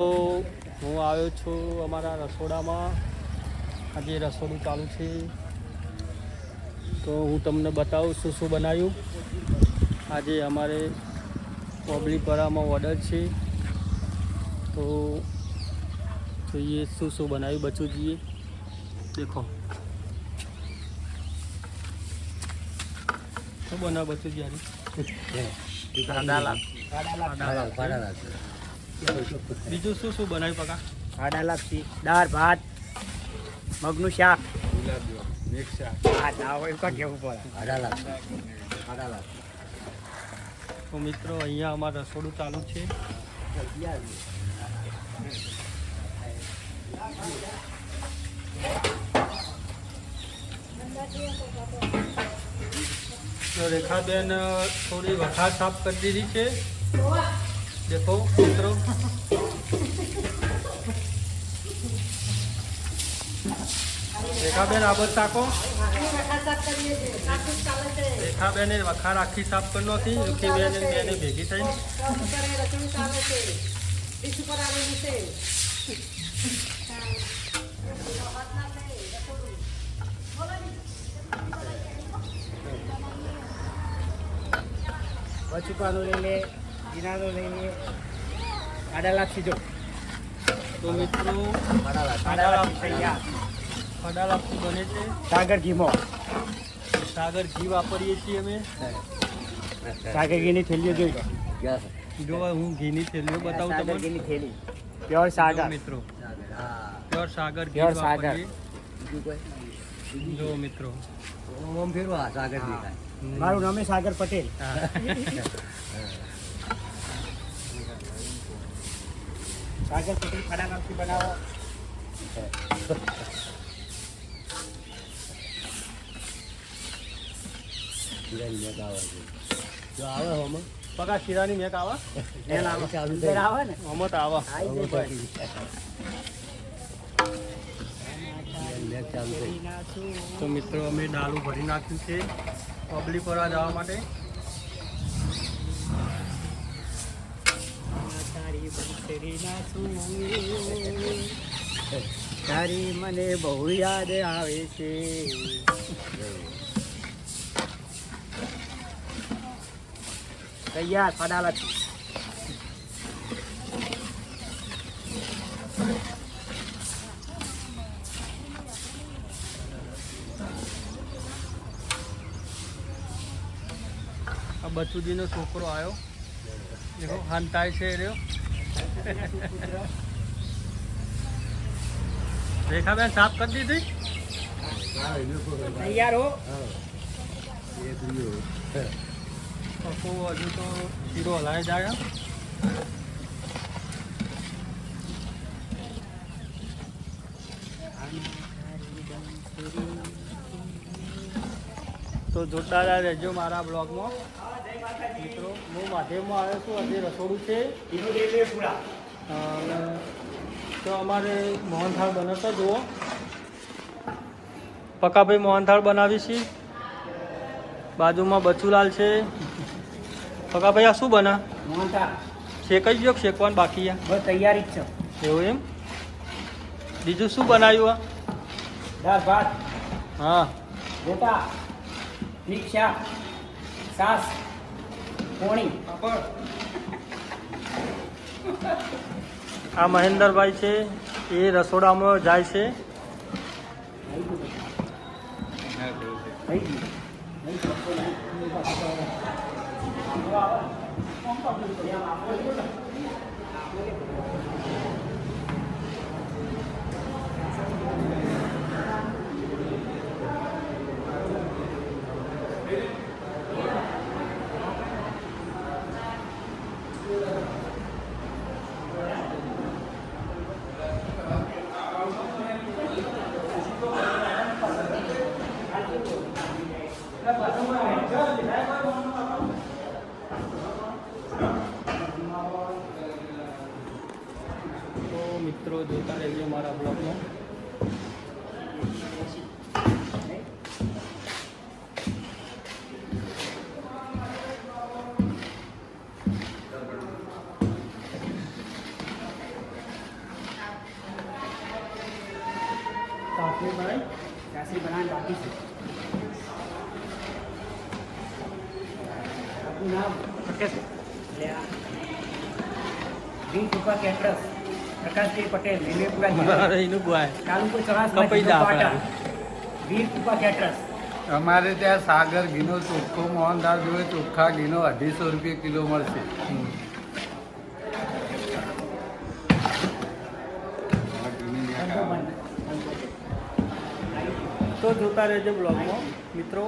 તો હું આવ્યો છું અમારા રસોડામાં. આજે રસોડું ચાલુ છે. તો હું તમને બતાવું શું શું બનાવ્યું. આજે અમારે કોબલીપરામાં ઓર્ડર છે. તો જોઈએ શું શું બનાવ્યું બચું જઈએ દેખો. શું બનાવ બચું જ્યારે બીજું શું શું બનાવ્યું પકા આડા લાપસી દાળ ભાત મગનું શાક. હા ના હોય તો કેવું પડે? તો મિત્રો અહીંયા અમારું રસોડું ચાલુ છે. તો રેખાબેન થોડી વખાર સાફ કરી દીધી છે. દેખો, મિત્રો. રેખાબેન, આ બસ તાકો વખા રાખી સાફ કરી નાખી રૂખીબેન બેને ભેગી થઈ બચુકાનું લઈ લે જીરાનું લઈ લે આડા લાપસી જો તો મિત્રો આડા લાપસી તૈયાર ફડા લાપસી બને છે સાગર ઘીમો સાગર ઘી વાપરીએ છીએ અમે સાગર ઘીની થેલીઓ જોઈ લો જો હું ઘીની થેલીઓ બતાવું સાગર તમને ઘીની થેલી પ્યોર જો સાગર મિત્રો પ્યોર સાગર ઘી Pure સાગર. વાપરીએ જો મિત્રો મારું નામ છે સાગર પટેલ સાગર પટેલ ખડા લાપસી બનાવો. પગા શીરાની મેક આવા એલ આવે આવે? ને? આવા. તો મિત્રો અમે ડાલું ભરી નાખ્યું છે. પબ્લિક પર જવા માટે. તારી બંસરી નાચું. તારી મને બહુ યાદ આવે છે. તૈયાર પડાલા છે. બચુજીનો છોકરો આવ્યો. દેખો હંતાય છે રહ્યો. રેખાબેન સાફ કરી દીધી તૈયાર હો પપ્પુ હજુ તો શીરો હલાય જાય તો જોતા રહેજો મારા બ્લોગમાં મિત્રો હું માધ્યમમાં આવ્યો છું. આજે રસોડું છે. તો અમારે મોહનથાળ બનાવતા જુઓ. પકાભાઈ મોહનથાળ બનાવી છે. બાજુમાં બચુલાલ છે. પકાભાઈ આ શું બના? શેકાઈ ગયો શેકવાનું બાકી આ બસ તૈયારી જ છે. એવું એમ? બીજું શું બનાવ્યું દાળ ભાત. આ હા. ગોટા. રિક્ષા સાસ આ મહેન્દ્રભાઈ છે એ રસોડામાં જાય છે. Thank ગયું મિત્રો જોતા રહેજો મારા બ્લોગમાં કાફી બનાવી કાફી બનાવી રાખીશું નામ પટેલ વીર કૃપા કેટરસ પ્રકાશજી પટેલ તાલુકો કૃપા અમારે ત્યાં સાગર ઘીનો ચોખ્ખો મોહનદાળ જોઈએ ચોખ્ખા ઘીનો અઢીસો રૂપિયા કિલો મળશે તો જોતા રહેજો બ્લોગમાં મિત્રો